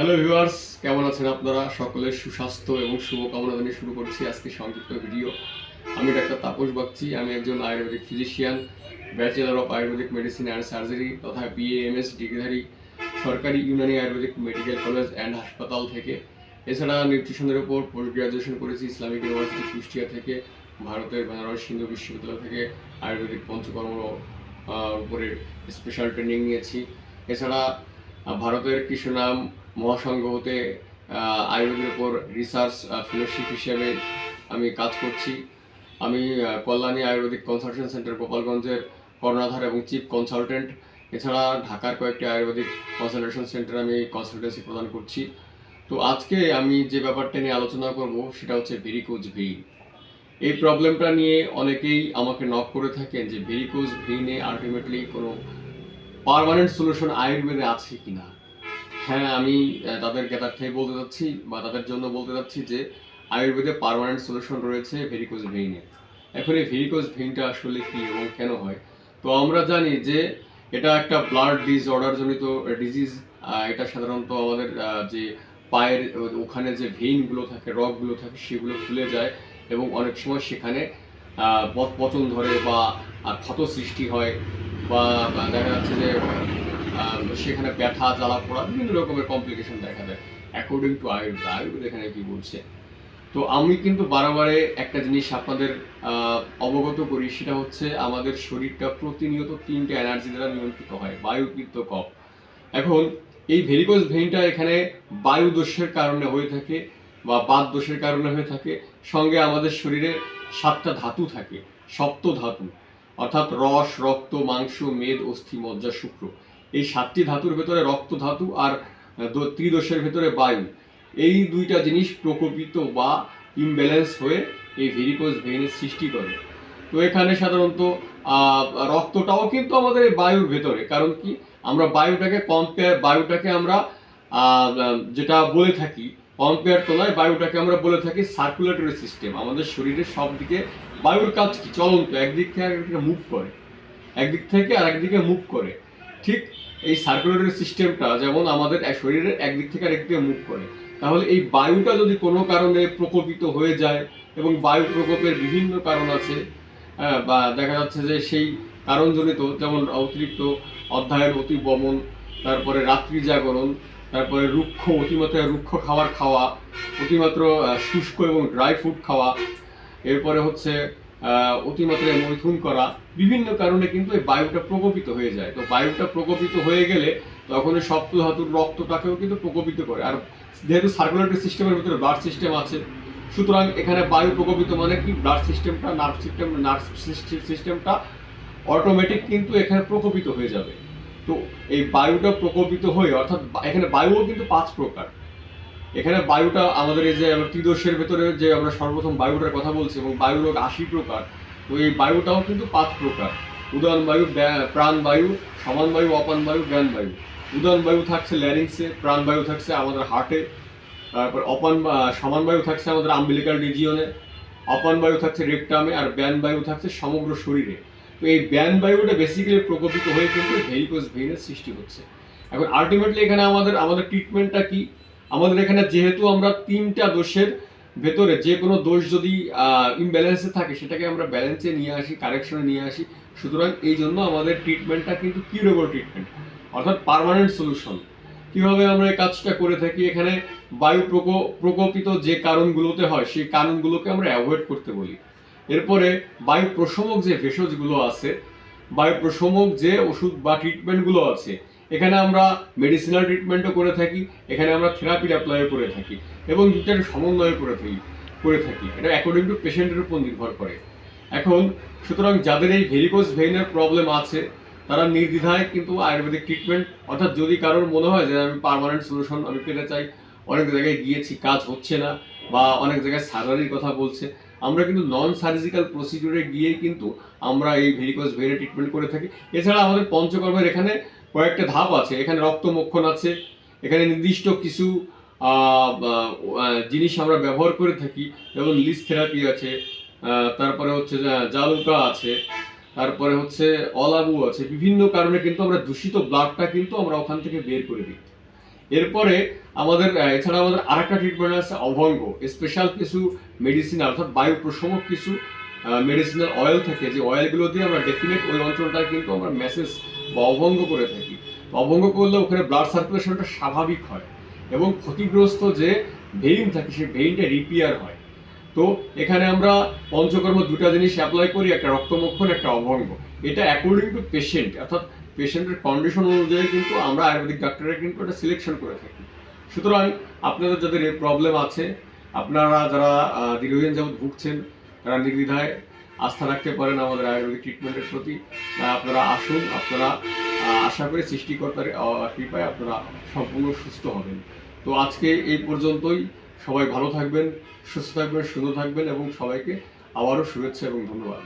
Hello viewers কেমন আছেন আপনারা? সকলের সুস্বাস্থ্য এবং শুভকামনা জানিয়ে শুরু করছি আজকে সংক্ষিপ্ত ভিডিও। আমি ডাক্তার তাপস বাগচি। আমি একজন ayurvedic physician bachelor of ayurvedic medicine and surgery তথা বিএএমএস ডিগ্রিধারী, সরকারি Unani ayurvedic medical college and হাসপাতাল থেকে। এছাড়া নিউট্রিশনের উপর পোস্ট গ্রাজুয়েশন করেছি ইসলামিক ইউনিভার্সিটি কুষ্টিয়া থেকে, ভারতের বেনারস হিন্দু বিশ্ববিদ্যালয় থেকে আয়ুর্বেদিক পঞ্চকর্ম উপরে স্পেশাল ট্রেনিং নিয়েছি। এছাড়া ভারতের কৃষ্ণনাম মহাসংঘ হতে আয়ুর্বেদের উপর রিসার্চ ফেলোশিপ হিসেবে আমি কাজ করছি। আমি কল্যাণী আয়ুর্বেদিক কনসালটেন্ট সেন্টার গোপালগঞ্জের কর্ণাধার এবং চিফ কনসালটেন্ট এছাড়া ঢাকার কয়েকটি আয়ুর্বেদিক কনসালটেশন সেন্টারে আমি কনসালটেন্সি প্রদান করছি। তো আজকে আমি যে ব্যাপারটা নিয়ে আলোচনা করব, সেটা হচ্ছে ভেরিকোজ ভেইন এই প্রবলেমটা নিয়ে অনেকেই আমাকে নক করে থাকেন যে ভেরিকোজ ভেইনে আলটিমেটলি কোনো পারমানেন্ট সলিউশন আয়ুর্বেদে আছে কিনা। হ্যাঁ আমি তাদের জ্ঞাতার্থে বলতে চাচ্ছি বা তাদের জন্য বলতে চাচ্ছি যে আয়ুর্বেদে পারমানেন্ট সলিউশন রয়েছে ভেরিকোজ ভেইনে এখন এই ভেরিকোজ ভেইনটা আসলে কি এবং কেন হয়? তো আমরা জানি যে এটা একটা ব্লাড ডিসঅর্ডার জনিত ডিজিজ এটা সাধারণত আমাদের যে পায়ের, ওখানে যে ভেইনগুলো থাকে রগগুলো থাকে, সেগুলো ফুলে যায় এবং অনেক সময় সেখানে পথ পচন ধরে বা ক্ষত সৃষ্টি হয় বা দেখা যাচ্ছে যে সেখানে ব্যথা, জ্বালা, পোড়া, বিভিন্ন রকমের কমপ্লিকেশন দেখা দেয়। অ্যাকর্ডিং টু আয়ুর্বেদ আয়ুর্বেদ এখানে কি বলছে? তো আমি কিন্তু বারবারে একটা জিনিস আপনাদের অবগত করি, সেটা হচ্ছে আমাদের শরীরটা প্রতিনিয়ত তিনটে এনার্জি দ্বারা নিয়ন্ত্রিত হয় বায়ু পিত্ত কফ। এখন এই ভেরিকোজ ভেইনটা এখানে বায়ু দোষের কারণে হয়ে থাকে বা বাত দোষের কারণে হয়ে থাকে। সঙ্গে আমাদের শরীরে সাতটা ধাতু থাকে, সপ্ত ধাতু, অর্থাৎ রস, রক্ত, মাংস, মেদ, অস্থি, মজ্জা, শুক্র। এই সাতটি ধাতুর ভেতরে রক্ত ধাতু আর ত্রিদোষের ভেতরে বায়ু। এই দুইটা জিনিস প্রকোপিত বা ইমব্যালেন্স হয়ে এই ভেরিকোজ ভেইনের সৃষ্টি করে। তো এখানে সাধারণত রক্তটাও কিন্তু আমাদের এই বায়ুর ভেতরে। কারণ কি? আমরা বায়ুটাকে কম্পেয়ার বায়ুটাকে আমরা যেটা বলে থাকি কম্পেয়ার তোলায় বায়ুটাকে আমরা বলে থাকি সার্কুলেটরি সিস্টেম আমাদের শরীরের সব দিকে বায়ুর কাজ কি? চলন্ত, একদিক থেকে আরেকদিকে মুভ করে। একদিক থেকে আর একদিকে মুভ করে। ঠিক এই সার্কুলেটরি সিস্টেমটা যেমন আমাদের শরীরের একদিক থেকে আরেকদিকে মুভ করে তাহলে এই বায়ুটা যদি কোনো কারণে প্রকোপিত হয়ে যায় এবং বায়ু প্রকোপের বিভিন্ন কারণ আছে হ্যাঁ, বা দেখা যাচ্ছে যে সেই কারণজনিত যেমন অতিরিক্ত অধ্যায়ের অতি বমন তারপরে রাত্রি জাগরণ তারপরে রুক্ষ অতিমাত্রায় রুক্ষ খাবার খাওয়া অতিমাত্র শুষ্ক এবং ড্রাই ফুড খাওয়া এরপরে হচ্ছে অতিমাত্রায় মৈথুন করা, বিভিন্ন কারণে কিন্তু এই বায়ুটা প্রকোপিত হয়ে যায়। তো বায়ুটা প্রকোপিত হয়ে গেলে তখন এই সপ্ত ধাতুর রক্তটাকেও কিন্তু প্রকোপিত করে। আর যেহেতু সার্কুলেটরি সিস্টেমের ভিতরে ব্লাড সিস্টেম আছে, সুতরাং এখানে বায়ু প্রকোপিত মানে কি? ব্লাড সিস্টেমটা নার্ভ সিস্টেম নার্ভ সিস্টেমটা অটোমেটিক কিন্তু এখানে প্রকোপিত হয়ে যাবে। তো এই বায়ুটা প্রকোপিত হয়ে, অর্থাৎ এখানে বায়ুও কিন্তু পাঁচ প্রকার। এখানে বায়ুটা আমাদের এই যে ত্রিদোষের ভেতরে যে আমরা সর্বপ্রথম বায়ুটার কথা বলছি এবং বায়ু রোগ আশি প্রকার, তো এই বায়ুটাও কিন্তু পাঁচ প্রকার। উদান বায়ু প্রাণ বায়ু, সমান বায়ু, অপান বায়ু, জ্ঞান বায়ু। উদান বায়ু থাকছে ল্যারিংসে প্রাণ বায়ু থাকছে আমাদের হার্টে তারপর অপান সমান বায়ু থাকছে আমাদের আম্বিলিকাল রিজিয়নে অপান বায়ু থাকছে রেকটামে আর ব্যান বায়ু থাকছে সমগ্র শরীরে। তো এই ব্যান বায়ুটা বেসিক্যালি প্রকোপিত হয়ে কিন্তু ভেরিকোজ ভেইনের সৃষ্টি হচ্ছে। এখন আলটিমেটলি এখানে আমাদের আমাদের ট্রিটমেন্টটা কি? আমাদের এখানে যেহেতু আমরা তিনটা দোষের ভেতরে যে কোনো দোষ যদি ইমব্যালেন্সে থাকে, সেটাকে আমরা ব্যালেন্সে নিয়ে আসি কারেকশনে নিয়ে আসি। সুতরাং এই জন্য আমাদের ট্রিটমেন্টটা কিন্তু কিউরেবল ট্রিটমেন্ট অর্থাৎ পার্মানেন্ট সলিউশন কীভাবে আমরা এই কাজটা করে থাকি? এখানে বায়ু প্রকো, প্রকোপিত যে কারণগুলোতে হয়, সেই কারণগুলোকে আমরা অ্যাভয়েড করতে বলি। এরপরে বায়ু প্রশমক যে ভেষজগুলো আছে, বায়ু প্রশমক যে ওষুধ বা ট্রিটমেন্টগুলো আছে এখানে আমরা মেডিসিনাল ট্রিটমেন্টও করে থাকি, এখানে আমরা থেরাপির অ্যাপ্লাইও করে থাকি এবং দুটার সমন্বয় করে থাকি করে থাকি। এটা অ্যাকর্ডিং টু পেশেন্টের উপর নির্ভর করে। এখন, সুতরাং যাদের এই ভেরিকোজ ভেইনের প্রবলেম আছে, তারা নির্দ্বিধায় কিন্তু আয়ুর্বেদিক ট্রিটমেন্ট অর্থাৎ যদি কারোর মনে হয় যে আমি পার্মানেন্ট সলিউশন আমি পেতে চাই, অনেক জায়গায় গিয়েছি, কাজ হচ্ছে না বা অনেক জায়গায় সার্জারির কথা বলছে, আমরা কিন্তু নন সার্জিক্যাল প্রসিডিউরে গিয়েই কিন্তু আমরা এই ভেরিকোজ ভেইনের ট্রিটমেন্ট করে থাকি। এছাড়া আমাদের পঞ্চকর্মের এখানে কয়েকটা ধাপ আছে। এখানে রক্তমক্ষণ আছে, এখানে নির্দিষ্ট কিছু জিনিস আমরা ব্যবহার করে থাকি, যেমন লিস থেরাপি আছে তারপরে হচ্ছে জালুকা আছে, তারপরে হচ্ছে অলাবু আছে, বিভিন্ন কারণে কিন্তু আমরা দূষিত ব্লাডটা কিন্তু আমরা ওখান থেকে বের করে দিই। এরপরে আমাদের এছাড়া আমাদের আরেকটা ট্রিটমেন্ট আছে অভঙ্গ স্পেশাল কিছু মেডিসিন অর্থাৎ বায়ু প্রশমক কিছু মেডিসিনাল অয়েল থাকে, যে অয়েলগুলো দিয়ে আমরা ডেফিনেট ওই অঞ্চলটা কিন্তু আমরা মেসেজ বা অভঙ্গ করে থাকি। অভঙ্গ করলে ওখানে ব্লাড সার্কুলেশনটা স্বাভাবিক হয় এবং ক্ষতিগ্রস্ত যে ভেইন থাকে, সেই ভেইনটা রিপেয়ার হয়। তো এখানে আমরা পঞ্চকর্ম দুটা জিনিস অ্যাপ্লাই করি, একটা রক্তমক্ষণ, একটা অভঙ্গ। এটা অ্যাকর্ডিং টু পেশেন্ট অর্থাৎ পেশেন্টের কন্ডিশন অনুযায়ী কিন্তু আমরা আয়ুর্বেদিক ডাক্তাররা কিন্তু এটা সিলেকশন করে থাকি। সুতরাং আপনাদের যাদের প্রবলেম আছে, আপনারা যারা দীর্ঘদিন যাবত ভুগছেন তারা আস্থা রাখতে পারেন আমাদের আয়ুর্বেদিক ট্রিটমেন্টের প্রতি আপনারা আসুন, আপনারা আশা করি সৃষ্টিকর্তার কৃপায় আপনারা সম্পূর্ণ সুস্থ হবেন। তো আজকে এই পর্যন্তই। সবাই ভালো থাকবেন, সুস্থ থাকবেন, সুন্দর থাকবেন এবং সবাইকে আবারও শুভেচ্ছা এবং ধন্যবাদ।